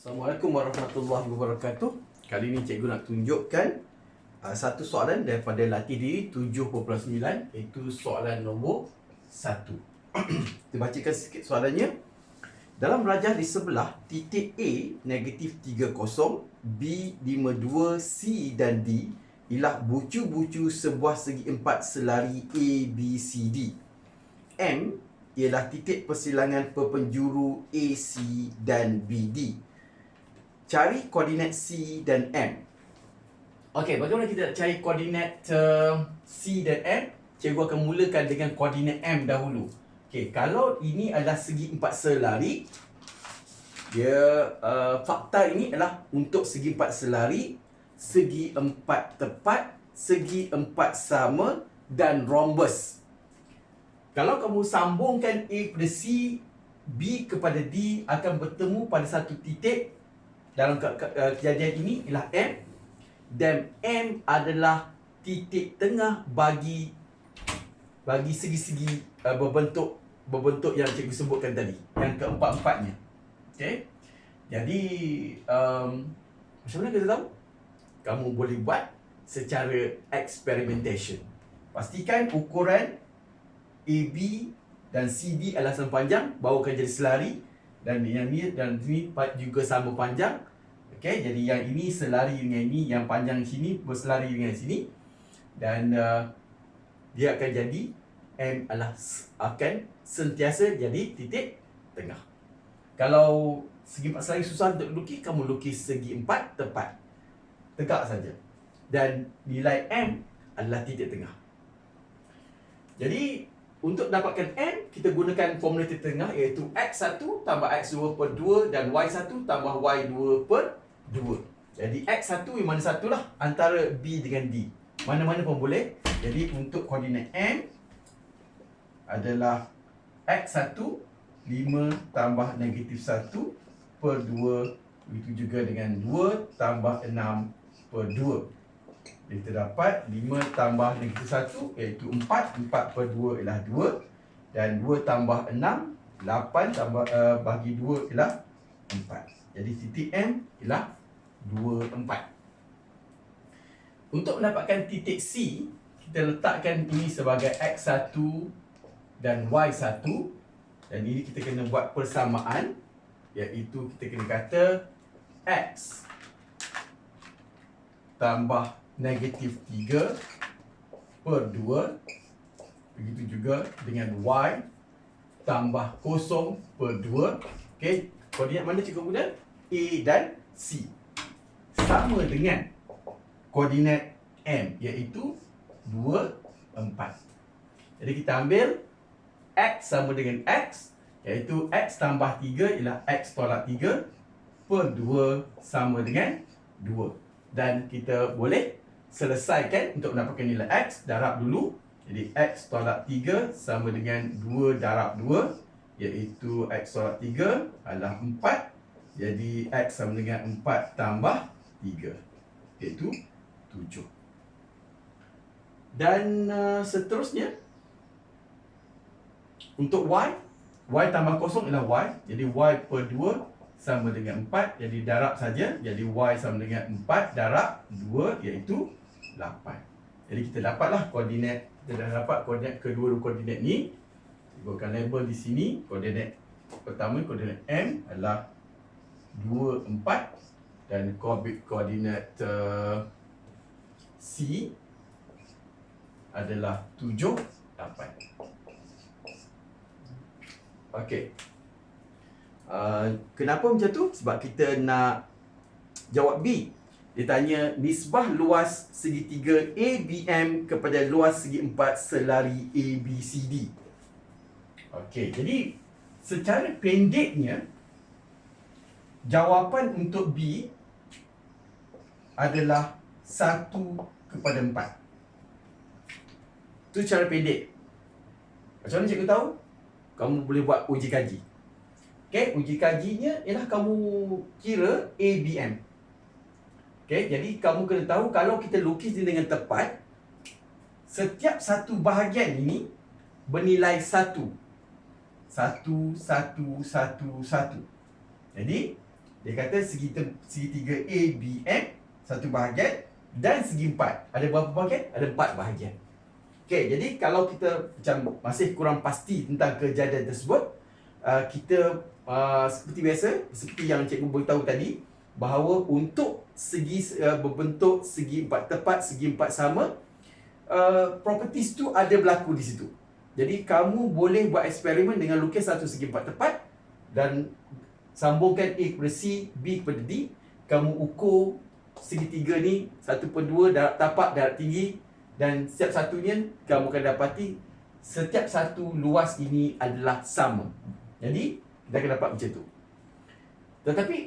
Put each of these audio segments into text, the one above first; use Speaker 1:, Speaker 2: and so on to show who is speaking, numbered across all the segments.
Speaker 1: Assalamualaikum warahmatullahi wabarakatuh. Kali ini cikgu nak tunjukkan uh, satu soalan daripada latih diri 7.9 iaitu soalan nombor 1. Kita bacakan sikit soalannya. Dalam rajah di sebelah, titik A negatif 30, B 52, C dan D ialah bucu-bucu sebuah segi empat selari A, B, C, D. M ialah titik persilangan perpenjuru AC dan BD. Cari koordinat C dan M. Okey, bagaimana kita nak cari koordinat uh, C dan M? Cikgu akan mulakan dengan koordinat M dahulu. Okey, kalau ini adalah segi empat selari, dia uh, fakta ini adalah untuk segi empat selari, segi empat tepat, segi empat sama dan rhombus. Kalau kamu sambungkan A kepada C, B kepada D akan bertemu pada satu titik dalam ke- ke- uh, kejadian ini ialah M dan M adalah titik tengah bagi bagi segi-segi uh, berbentuk berbentuk yang cikgu sebutkan tadi yang keempat-empatnya. Okey. Jadi um, macam mana kita tahu? Kamu boleh buat secara experimentation. Pastikan ukuran AB dan CD adalah panjang, bawakan jadi selari dan yang ni dan ni juga sama panjang. Okey, jadi yang ini selari dengan ini, yang panjang sini berselari dengan sini dan uh, dia akan jadi M adalah akan sentiasa jadi titik tengah. Kalau segi empat selari susah untuk lukis, kamu lukis segi empat tepat. Tegak saja. Dan nilai M adalah titik tengah. Jadi untuk dapatkan M, kita gunakan formula titik tengah iaitu X1 tambah X2 per 2 dan Y1 tambah Y2 per 2. Jadi X1 yang mana satu lah antara B dengan D. Mana-mana pun boleh. Jadi untuk koordinat M adalah X1 5 tambah negatif 1 per 2 Begitu juga dengan 2 tambah 6 per 2 kita dapat 5 tambah negatif 1 iaitu 4 4 per 2 ialah 2 Dan 2 tambah 6 8 tambah uh, bagi 2 ialah 4 Jadi titik M ialah 2, 4 Untuk mendapatkan titik C Kita letakkan ini sebagai X1 dan Y1 Dan ini kita kena buat persamaan Iaitu kita kena kata X tambah negatif 3 per 2 Begitu juga dengan Y tambah kosong per 2 Okey, koordinat mana cikgu guna? A dan C. Sama dengan koordinat M iaitu 2, 4 Jadi kita ambil X sama dengan X Iaitu X tambah 3 ialah X tolak 3 Per 2 sama dengan 2 Dan kita boleh selesaikan untuk mendapatkan nilai X Darab dulu. Jadi X tolak 3 sama dengan 2 darab 2 Iaitu X tolak 3 adalah 4 Jadi X sama dengan 4 tambah 3 Iaitu 7 Dan uh, seterusnya Untuk Y Y tambah kosong ialah Y. Jadi Y per 2 sama dengan 4 Jadi darab saja. Jadi Y sama dengan 4 darab 2 iaitu 8 Jadi kita dapatlah koordinat Kita dah dapat koordinat kedua koordinat ni Kita akan label di sini Koordinat pertama koordinat M adalah 2, 4 Dan koordinat, koordinat uh, C adalah 7, 8 Okey. Uh, kenapa macam tu? Sebab kita nak jawab B. Dia tanya nisbah luas segitiga ABM kepada luas segi empat selari ABCD. Okey, jadi secara pendeknya jawapan untuk B adalah 1 kepada 4. Itu cara pendek. Macam mana cikgu tahu? Kamu boleh buat uji kaji. Okey, uji kajinya ialah kamu kira ABM. Okey, jadi kamu kena tahu kalau kita lukis dia dengan tepat, setiap satu bahagian ini bernilai satu. Satu, satu, satu, satu. Jadi, Dia kata segi segitiga ABM satu bahagian dan segi empat. Ada berapa bahagian? Ada empat bahagian. Okey, jadi kalau kita macam masih kurang pasti tentang kejadian tersebut, uh, kita uh, seperti biasa, seperti yang cikgu beritahu tadi, bahawa untuk segi uh, berbentuk segi empat tepat, segi empat sama, uh, properties tu ada berlaku di situ. Jadi kamu boleh buat eksperimen dengan lukis satu segi empat tepat dan sambungkan A kepada C, B kepada D. Kamu ukur segitiga ni satu per dua darab tapak, darab tinggi dan setiap satunya kamu akan dapati setiap satu luas ini adalah sama. Jadi kita akan dapat macam tu. Tetapi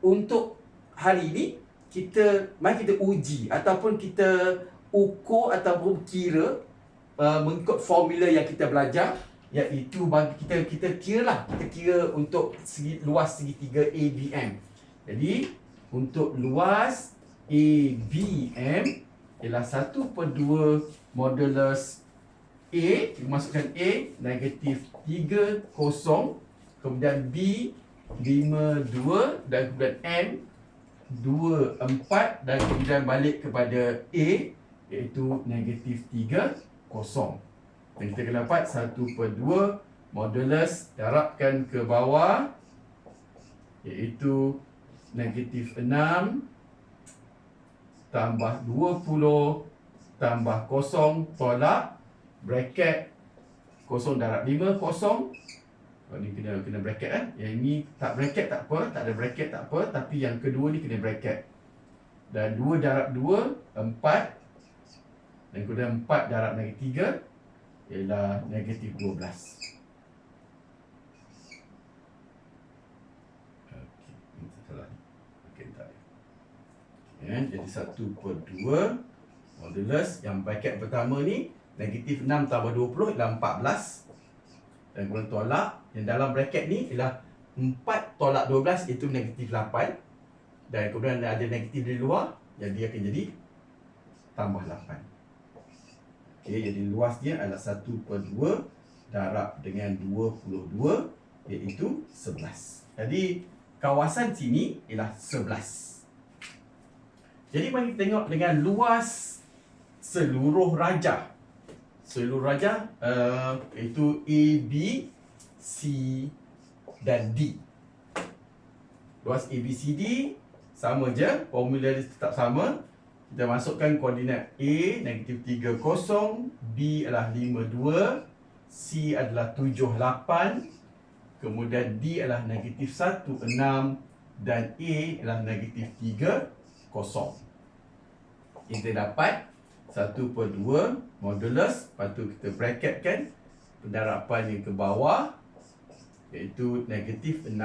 Speaker 1: untuk hari ini kita mari kita uji ataupun kita ukur ataupun kira uh, mengikut formula yang kita belajar iaitu bagi kita kita lah kita kira untuk segi, luas segitiga ABM. Jadi untuk luas ABM ialah 1 per 2 modulus A kita masukkan A negatif 3 kosong kemudian B 5 2 dan kemudian M. 2 4 dan kemudian balik kepada A iaitu negatif 3 kosong. Dan kita akan dapat 1 per 2 modulus darabkan ke bawah iaitu negatif 6 tambah 20 tambah kosong tolak bracket kosong darab 5 kosong ni kena kena bracket eh. Yang ini tak bracket tak apa tak ada bracket tak apa tapi yang kedua ni kena bracket. Dan 2 darab 2 4 dan kemudian 4 darab negatif 3 ialah negatif 12 ya, jadi 1 per 2 modulus. Yang bracket pertama ni negatif 6 tambah 20 ialah 14 dan kemudian tolak yang dalam bracket ni ialah 4 tolak 12 itu negatif 8 dan kemudian ada negatif di luar jadi dia akan jadi tambah 8 Okey, jadi luasnya adalah 1 per 2 darab dengan 22 iaitu 11 jadi kawasan sini ialah 11 jadi mari kita tengok dengan luas seluruh raja. Seluruh raja uh, itu A, B, C dan D. Luas A, B, C, D sama je. Formula dia tetap sama. Kita masukkan koordinat A negatif 3, 0. B adalah 5, 2. C adalah 7, 8. Kemudian D adalah negatif 1, 6. Dan A adalah negatif 3, kosong. Kita dapat 1 per 2 modulus. Lepas tu kita bracketkan pendarapan yang ke bawah. Iaitu negatif 6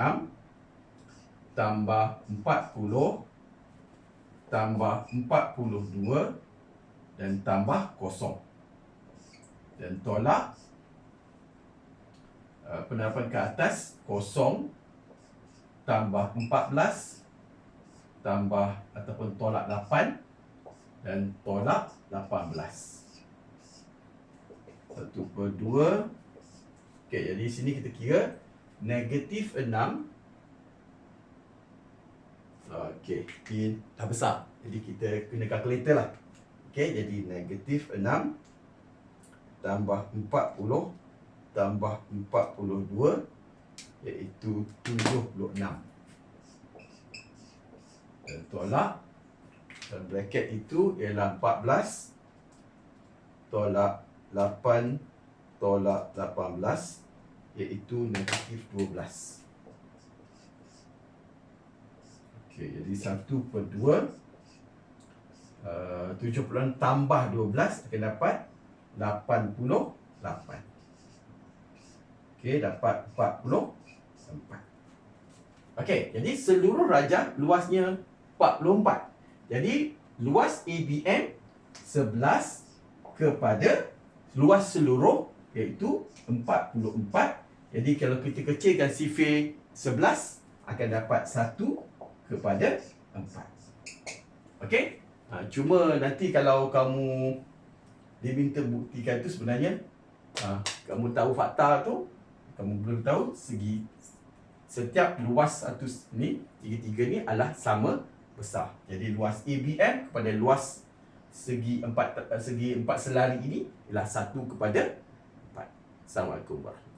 Speaker 1: tambah 40 tambah 42 dan tambah kosong. Dan tolak uh, pendarapan ke atas kosong tambah 14 tambah ataupun tolak 8 dan tolak 18 1 per 2 Okey, jadi sini kita kira negatif 6 Okey, ini dah besar. Jadi kita kena calculator lah. Okey, jadi negatif 6 Tambah 40 Tambah 42 Iaitu 76 dan tolak dan bracket itu ialah 14 tolak 8 tolak 18 iaitu negatif 12 Okey, jadi 1 per 2 Uh, 70 tambah 12 akan dapat 88 Okey, dapat 44 Okey, jadi seluruh raja luasnya 44. Jadi luas ABM 11 kepada luas seluruh iaitu 44. Jadi kalau kita kecilkan sifir 11 akan dapat 1 kepada 4. Okey? Ha, cuma nanti kalau kamu diminta buktikan tu sebenarnya ha, kamu tahu fakta tu kamu belum tahu segi setiap luas satu ni tiga-tiga ni adalah sama besar. Jadi luas ABM kepada luas segi empat eh, segi empat selari ini ialah satu kepada empat. Assalamualaikum warahmatullahi